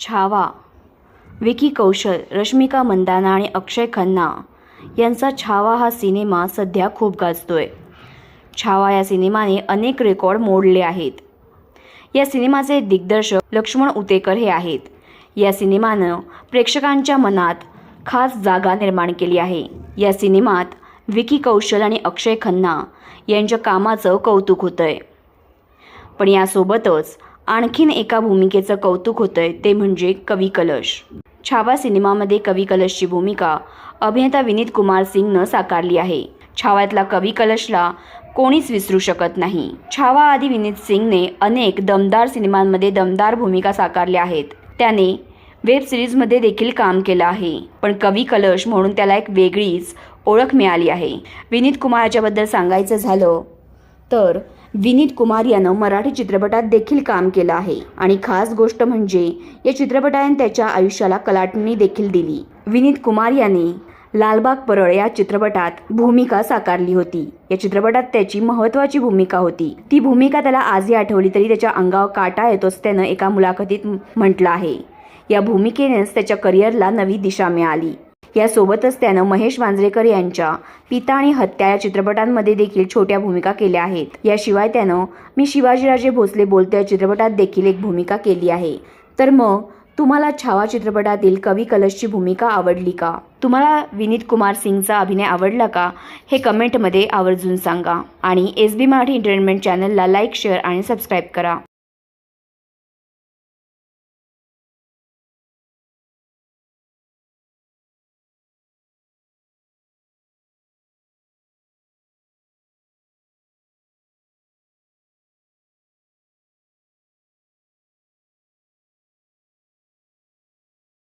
छावा विकी कौशल रश्मिका मंदाना आणि अक्षय खन्ना यांचा छावा हा सिनेमा सध्या खूप गाजतोय. छावा या सिनेमाने अनेक रेकॉर्ड मोडले आहेत. या सिनेमाचे दिग्दर्शक लक्ष्मण उतेकर हे आहेत. या सिनेमानं प्रेक्षकांच्या मनात खास जागा निर्माण केली आहे. या सिनेमात विकी कौशल आणि अक्षय खन्ना यांच्या कामाचं कौतुक होतंय. पण यासोबतच आणखीन एका भूमिकेचं कौतुक होतंय ते म्हणजे कवी कलश. छावा सिनेमामध्ये कवी कलशची भूमिका अभिनेता विनीत कुमार सिंगनं साकारली आहे. छाव्यातला कवी कलशला कोणीच विसरू शकत नाही. छावा आधी विनीत सिंगने अनेक दमदार सिनेमांमध्ये दमदार भूमिका साकारल्या आहेत. त्याने वेब सिरीजमध्ये देखील काम केलं आहे. पण कवी कलश म्हणून त्याला एक वेगळीच ओळख मिळाली आहे. विनीत कुमार याच्याबद्दल सांगायचं झालं तर विनीत कुमार यानं मराठी चित्रपटात देखील काम केलं आहे. आणि खास गोष्ट म्हणजे या चित्रपटाने त्याच्या आयुष्याला कलाटणी देखील दिली. विनीत कुमार याने लालबाग परळ या चित्रपटात भूमिका साकारली होती. या चित्रपटात त्याची महत्वाची भूमिका होती. ती भूमिका त्याला आजही आठवली तरी त्याच्या अंगावर काटा येतोच त्यानं एका मुलाखतीत म्हटलं आहे. या भूमिकेनेच त्याच्या करिअरला नवी दिशा मिळाली. यासोबतच त्यानं महेश मांजरेकर यांच्या पिता आणि हत्या या चित्रपटांमध्ये देखील छोट्या भूमिका केल्या आहेत. याशिवाय त्यानं मी शिवाजीराजे भोसले बोलतो या चित्रपटात देखील एक भूमिका केली आहे. तर मग तुम्हाला छावा चित्रपटातील कवी कलशची भूमिका आवडली का? तुम्हाला विनीत कुमार सिंगचा अभिनय आवडला का? हे कमेंटमध्ये आवर्जून सांगा. आणि एस बी मराठी एंटरटेनमेंट चॅनलला लाईक शेअर आणि सबस्क्राईब करा.